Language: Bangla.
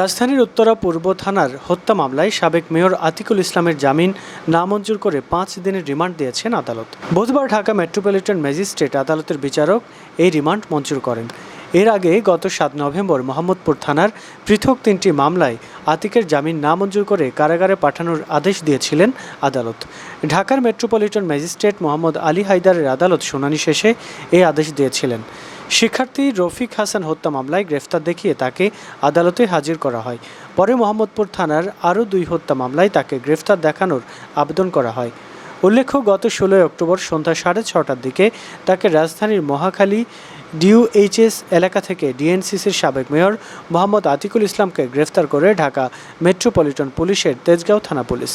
রাজধানীর উত্তরা পূর্ব থানার হত্যা মামলায় সাবেক মেয়র আতিকুল ইসলামের জামিন নামঞ্জুর করে পাঁচ দিনের রিমান্ড দিয়েছেন আদালত। বুধবার ঢাকা মেট্রোপলিটন ম্যাজিস্ট্রেট আদালতের বিচারক এই রিমান্ড মঞ্জুর করেন। এর আগে গত সাত নভেম্বর মোহাম্মদপুর থানার পৃথক তিনটি মামলায় আতিকের জামিন নামঞ্জুর করে কারাগারে পাঠানোর আদেশ দিয়েছিলেন আদালত। ঢাকার মেট্রোপলিটন ম্যাজিস্ট্রেট মোহাম্মদ আলী হায়দারের আদালত শুনানি শেষে এই আদেশ দিয়েছিলেন। শিক্ষার্থী রফিক হাসান হত্যা মামলায় গ্রেফতার দেখিয়ে তাকে আদালতে হাজির করা হয়। পরে মোহাম্মদপুর থানার আরও দুই হত্যা মামলায় তাকে গ্রেফতার দেখানোর আবেদন করা হয়। উল্লেখ্য, গত ষোলোই অক্টোবর সন্ধ্যা সাড়ে ছটার দিকে তাকে রাজধানীর মহাখালী ডিউএইচএস এলাকা থেকে ডিএনসিসির সাবেক মেয়র মোহাম্মদ আতিকুল ইসলামকে গ্রেফতার করে ঢাকা মেট্রোপলিটন পুলিশের তেজগাঁও থানা পুলিশ।